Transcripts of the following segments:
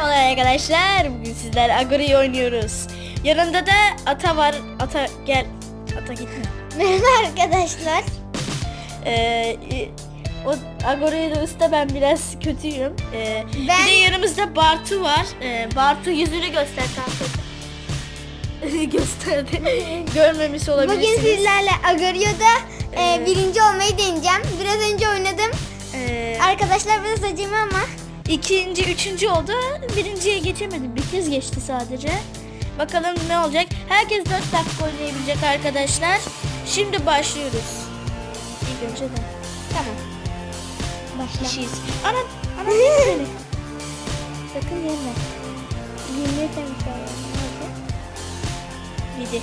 Merhaba arkadaşlar. Bugün sizler Agori'yi oynuyoruz. Yanımda da Ata var. Ata gel. Ata gitme. Merhaba arkadaşlar. Ee, o Agori'de usta ben biraz kötüyüm. Ee, Ben- Bir de yanımızda Bartu var. Ee, Bartu yüzünü göster kanka. Gösterdi. Görmemiş Bugün olabilirsiniz. sizlerle Agorio'da e, Evet. birinci olmayı deneyeceğim. Biraz önce oynadım. Ee, Arkadaşlar biraz acemi ama. İkinci, üçüncü oldu. Birinciye geçemedim. Bir kez geçti sadece. Bakalım ne olacak. Herkes 4 dakika oynayabilecek arkadaşlar. Şimdi başlıyoruz. İlk önce de. Tamam. Başla. Kişiyiz. Ana, ana yeme. Sakın yeme. Yemesem Yedi.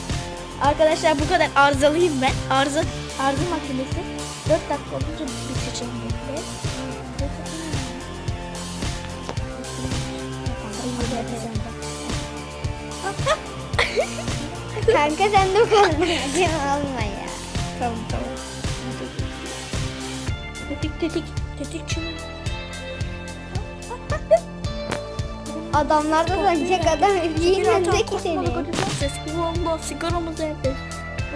Arkadaşlar bu kadar arızalıyım ben. Arıza, arıza makinesi. 4 dakika olunca biteceğim. Bekle. Kanka sen de acemi olma ya. Tamam tamam. Tetik tetik. Tetik çın. Adamlar da sanacak adam evliliğin önündeki seni. Ses kulağımda sigaramızı yapıyoruz.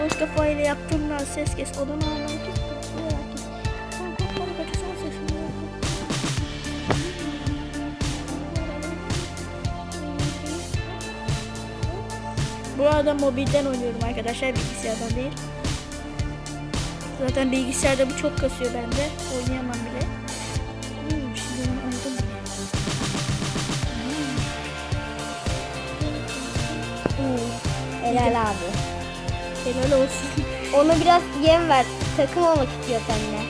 Boş kafayla yaptığımdan ses kes. Odanı ağlar Bu arada mobilden oynuyorum arkadaşlar bilgisayardan değil. Zaten bilgisayarda bu çok kasıyor bende. Oynayamam bile. Hmm, şimdi aldım bile. Helal abi. Helal olsun. Ona biraz yem ver. Takım olmak istiyor seninle.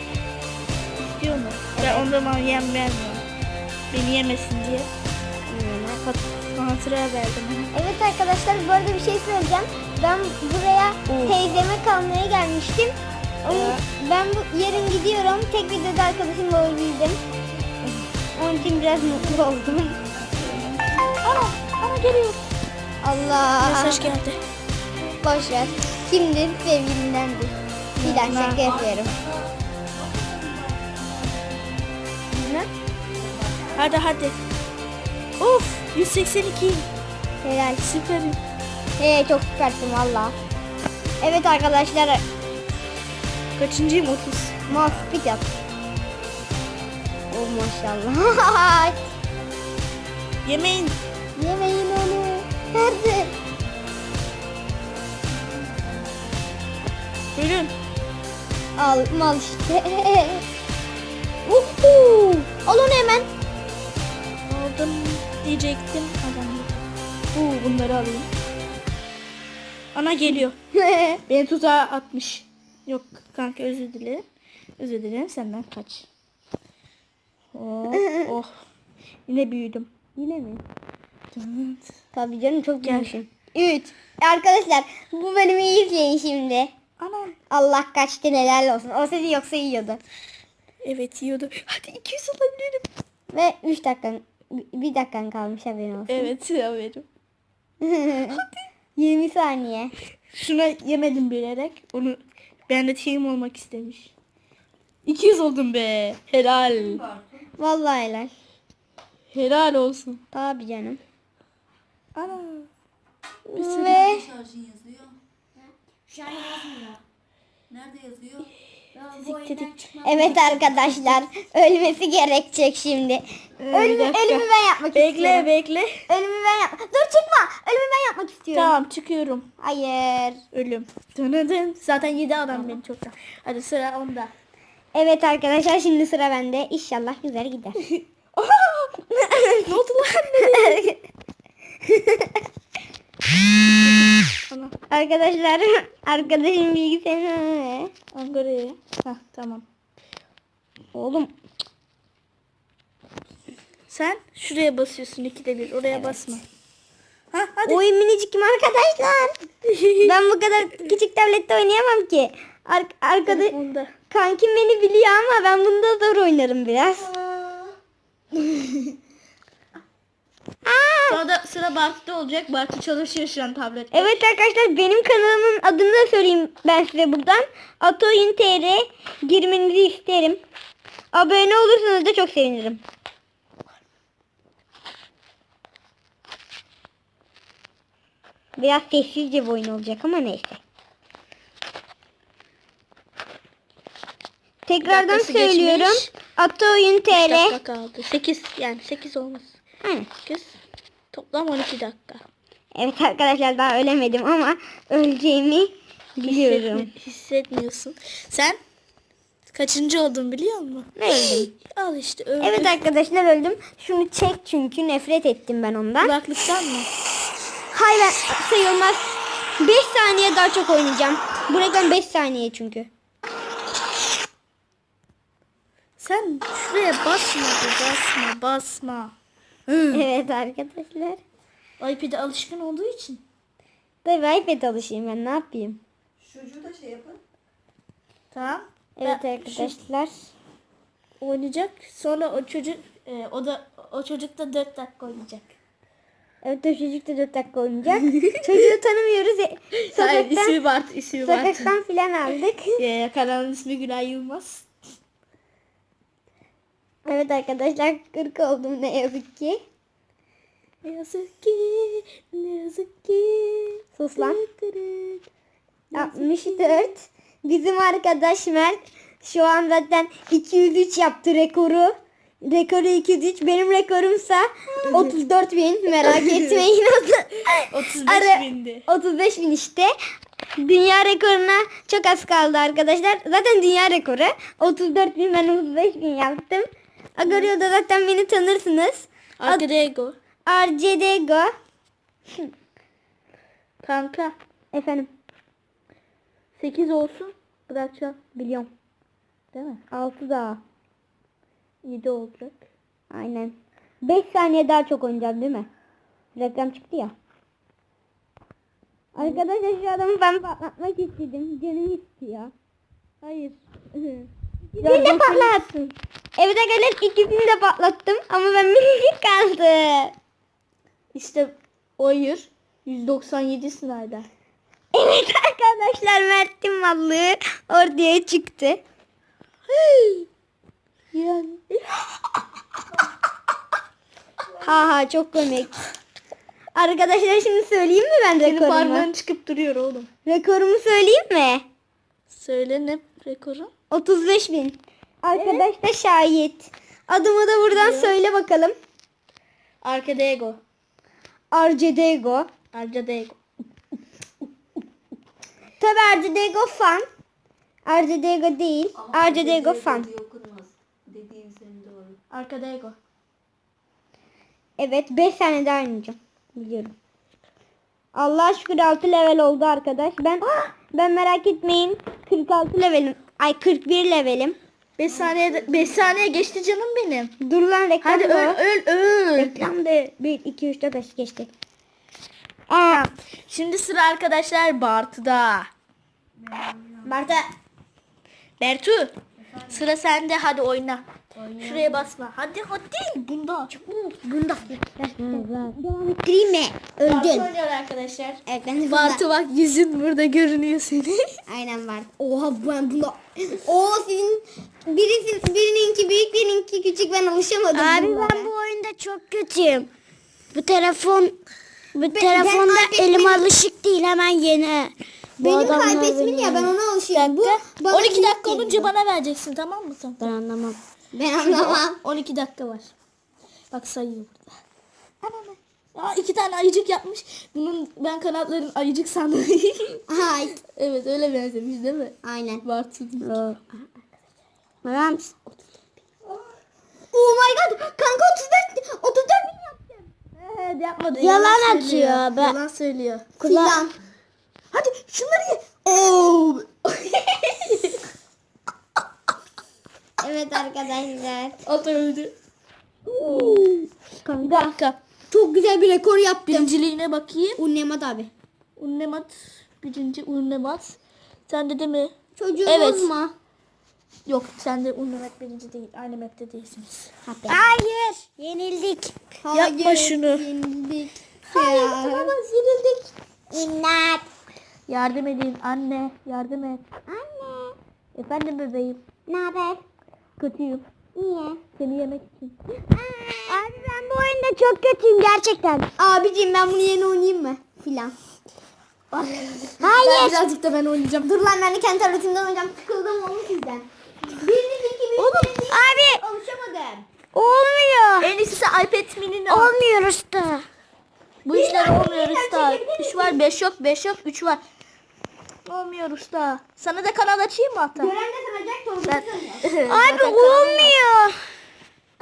İstiyor mu? Ben ondan yem vermiyorum. Beni yemesin diye. Hatıra verdim. Evet arkadaşlar bu arada bir şey söyleyeceğim. Ben buraya Oo. teyzeme kalmaya gelmiştim. Onun- ben bu yarın gidiyorum. Tek videoda arkadaşımla olabildim. Onun için biraz mutlu oldum. Ana! Ana geliyor. Allah. Mesaj geldi. Boş ver. Şimdi sevgilindendir. Bir daha şaka yapıyorum. Ne? Hadi hadi. Of! 182. Helal. Süperim. Ee, çok süpersin valla. Evet arkadaşlar. Kaçıncıyım? 30. Mouse speed yap. Oh maşallah. Yemeyin. Yemeyin onu. Nerede? Bölün. Al mal işte. Uhu. Al onu hemen. Aldım diyecektim. Adam. Uuu bunları alayım. Ana geliyor. Beni tuzağa atmış. Yok kanka özür dilerim. Özür dilerim senden kaç. Oh, oh. Yine büyüdüm. Yine mi? Evet. Tabii canım çok büyümüşüm. 3. Arkadaşlar bu bölümü izleyin şimdi. Anam. Allah kaçtı helal olsun. O sizi yoksa yiyordu. Evet yiyordu. Hadi 200 alabilirim. Ve 3 dakikan, bir dakikan kalmış haberin olsun. Evet haberim. 20 saniye. Şuna yemedim bilerek. Onu ben de team olmak istemiş. 200 oldum be. Helal. Vallahi helal. Helal olsun. Tabii canım. Ana. Ve Şarjın yazıyor. Şu an yazmıyor. Nerede yazıyor? Tetik tetik. evet arkadaşlar ölmesi gerekecek şimdi. Ee, Ölümü, ölümü ben yapmak Bekle istiyorum. bekle. Ölümü ben yap. Dur çıkma. Ölümü ben yapmak istiyorum. Tamam çıkıyorum. Hayır. Ölüm. Dın Zaten 7 adam beni çoktan. Hadi sıra onda. Evet arkadaşlar şimdi sıra bende. İnşallah güzel gider. ne oldu lan? Ana. arkadaşlar arkadaşım bilgisayarı. Ankara'ya. Hah tamam. Oğlum Sen şuraya basıyorsun ikide bir. Oraya basma. Ha hadi. Oy minicikim arkadaşlar. Ben bu kadar küçük tablette oynayamam ki. Ar arkada Onda. kankim beni biliyor ama ben bunda zor oynarım biraz. Aa! Sonra da sıra Bartu'da olacak. Bartu çalışıyor şu an tablet. Evet arkadaşlar benim kanalımın adını da söyleyeyim ben size buradan. Atoyun TR girmenizi isterim. Abone olursanız da çok sevinirim. Biraz sessizce bir oyun olacak ama neyse. Tekrardan Dakikası söylüyorum. geçmiş. Atı oyun TL. dakika kaldı. 8 yani 8 olmaz. Hı. 8 toplam 12 dakika. Evet arkadaşlar daha ölemedim ama öleceğimi biliyorum. Hissetmi- hissetmiyorsun. Sen kaçıncı oldun biliyor musun? Öldüm. Al işte öldün. Evet arkadaşlar öldüm. Şunu çek çünkü nefret ettim ben ondan. Kulaklıktan mı? Hayır ben sayılmaz. 5 saniye daha çok oynayacağım. Bu reklam 5 saniye çünkü. Sen şuraya basma basma basma. Hı. Evet arkadaşlar. iPad'e alışkın olduğu için. Tabii iPad alışayım ben ne yapayım. Çocuğu da şey yapın. Tamam. Evet Ben- arkadaşlar. oynayacak. Sonra o çocuk e, o da o çocuk da 4 dakika oynayacak. Evet o çocuk da 4 dakika oynayacak. Çocuğu tanımıyoruz. E, Hayır, Sokaktan, ismi Bart, ismi Bart. sokaktan filan aldık. E, kanalın ismi Gülay Yılmaz. Evet arkadaşlar 40 oldum ne yazık ki. Ne yazık ki, ne yazık ki. Sus lan. Tıkırık. 64. Bizim arkadaş Mert şu an zaten 203 yaptı rekoru. Rekoru 203. Benim rekorumsa 34 bin. Merak etmeyin. 35 Ara- bindi. 35 bin işte. Dünya rekoruna çok az kaldı arkadaşlar. Zaten dünya rekoru. 34 bin ben 35 bin yaptım. Agorio'da zaten beni tanırsınız. Arkada Ego. RCDGO. Kanka Efendim 8 olsun bırakacağım. biliyorum. Değil mi? 6 daha. 7 olacak. Aynen. 5 saniye daha çok oynayacağım değil mi? Reklam çıktı ya. Arkadaşlar şu adamı ben patlatmak istedim. Canım istiyor. Hayır. İkisini de patlattım. Evet arkadaşlar ikisini de patlattım ama ben minicik kaldı. işte hayır. 197 sınavda. Evet arkadaşlar Mert'in mallığı ortaya çıktı. Yani. Ha ha çok komik. Arkadaşlar şimdi söyleyeyim mi ben Senin rekorumu? parmağın çıkıp duruyor oğlum. Rekorumu söyleyeyim mi? Söyle ne rekoru? 35 bin. Arkadaş da şahit. Adımı da buradan söyle bakalım. Arkada Ego. Arcedego. Arkada Ego. Tabi Arcedego fan. Arcedego değil. Arcedego fan. diye okunmaz. Dediğin senin doğru. Arkada Ego. Evet 5 sene daha oynayacağım. Biliyorum. Allah şükür 6 level oldu arkadaş. Ben ben merak etmeyin. 46 levelim. Ay 41 levelim. 5 saniye 5 saniye geçti canım benim. Dur lan reklam Hadi öl öl öl. Reklam de 1 2 3 4 5 geçti. Aa, Şimdi sıra arkadaşlar Bartu'da. Barta Bertu. Sıra sende hadi oyna. Şuraya basma. Hadi hadi. Bunda. bunda. Mi? Bartu Öldün. oynuyor arkadaşlar. Evet ben de bunda. Bartu bak yüzün burada görünüyor senin. Aynen var. Oha ben bunda. Oo sizin birisi birininki büyük birininki küçük ben alışamadım. Abi ben bu oyunda çok kötüyüm. Bu telefon bu telefonda iPad elim alışık değil hemen yeni. Bu benim adamlar iPad'imin beni- ya ben ona alışıyorum. Bu bana 12 büyük dakika olunca bana vereceksin tamam mı sen? Ben anlamam. Ben anlamam. 12 dakika var. Bak sayıyor burada. Anam. Aa, iki tane ayıcık yapmış. Bunun ben kanatların ayıcık sandım. Ay. evet öyle benzemiş değil mi? Aynen. Bartu'nun. Ben Oh my god. Kanka 34 34 bin yaptım. Evet yapmadı. Yalan söylüyor. atıyor. Ben- Yalan söylüyor. Filan. Hadi şunları ye. Oo. Evet arkadaşlar. At öldü. Kanka. Çok güzel bir rekor yaptım. Birinciliğine bakayım. Unnemat abi. Unnemat. Birinci Unnemat. Sen de değil mi? Çocuğu Evet. bozma. Yok sen de Unnemat birinci değil. Aynı map'te değilsiniz. Hayır, yenildik. Yapma şunu. Yenildik. Hayır Ya. yenildik. İnat. Yardım edin anne. Yardım et. Anne, Efendim bebeğim. ne haber? Kötüyüm. Niye? Seni yemek için. Abi ben bu oyunda çok kötüyüm gerçekten. Abicim ben bunu yeni oynayayım mı? Filan. Ben Hayır. birazcık da ben oynayacağım. Dur lan ben de kendi tabletimden oynayacağım. Sıkıldım oğlum sizden. Biriniz iki bir. Oğlum, abi. Alışamadım. Olmuyor. En iyisi iPad mini'ni al. Olmuyor usta. Bu işler olmuyor usta. çekebilir 3 var 5 yok 5 yok 3 var. Olmuyor usta. Sana da kanal açayım mı hatta? Gören de sanacak Ben... sanıyor. Abi olmuyor.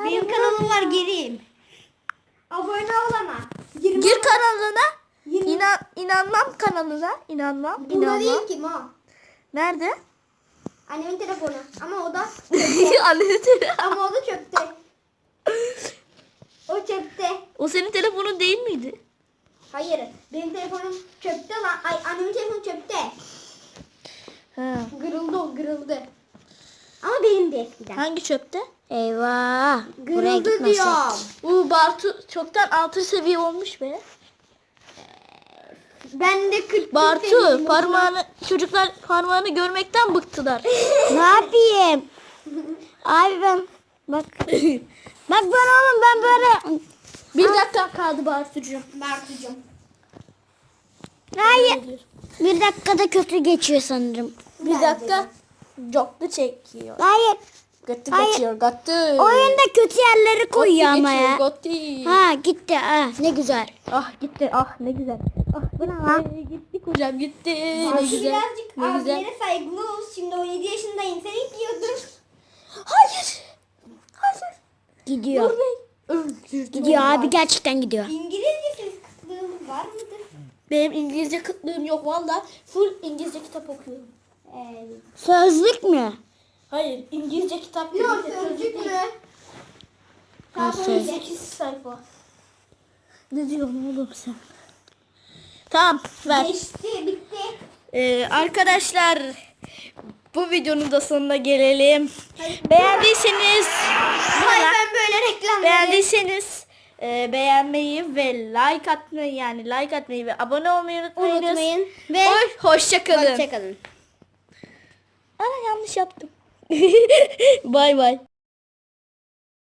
Benim kanalım var gireyim. Abone ol ama. Gir kanalına. Yirmi- İnan, inanmam kanalına. İnanmam. Burada inanmam. değil ki ma. Nerede? Annemin telefonu. Ama o da Anne ama o da çöpte. O çöpte. O senin telefonun değil miydi? Hayır. Benim telefonum çöpte lan. Ay annemin telefonu çöpte. Ha. Kırıldı o kırıldı. Ama benim de eskiden. Hangi çöpte? Eyvah. Buraya Kırıldı gitmesek. diyorum. Bu Bartu çoktan altı seviye olmuş be. Ben de 40 Bartu parmağını çocuklar parmağını görmekten bıktılar. Ne yapayım? Abi ben bak. bak ben oğlum ben böyle. Bir dakika kaldı Bartucuğum. Bartucuğum. Hayır. Bir dakikada kötü geçiyor sanırım. Bir dakika. Joklu çekiyor. Hayır. Götü Hayır. geçiyor. Götü. Oyunda kötü yerleri koyuyor ama ya. Götü. Ha gitti. Ah ne güzel. Ah gitti. Ah ne güzel. Ah bu ne lan? Gitti kocam gitti. Ne Bartu güzel. birazcık Ne güzel. abilere saygılı ol. Şimdi 17 yaşındayım. Sen ilk yiyordun. Hayır. Hayır. Gidiyor. Dur Bey. Öldürdü Gidiyor beni. abi gerçekten gidiyor. İngilizce ses kıtlığın var mıdır? Benim İngilizce kıtlığım yok valla. Full İngilizce kitap okuyorum. Evet. Sözlük mü? Hayır İngilizce kitap Yok değil, sözcük mü? Nasıl? 8 sayfa. Ne diyorsun oğlum sen? Tamam ver. Geçti bitti. Ee, arkadaşlar bu videonun da sonuna gelelim. Beğendiyseniz Hayır ben böyle reklam beğendiyseniz e, beğenmeyi ve like atmayı yani like atmayı ve abone olmayı unutmayınız. Unutmayın. Ve Hoş, hoşça kalın. hoşçakalın. Ana yanlış yaptım. bay bay.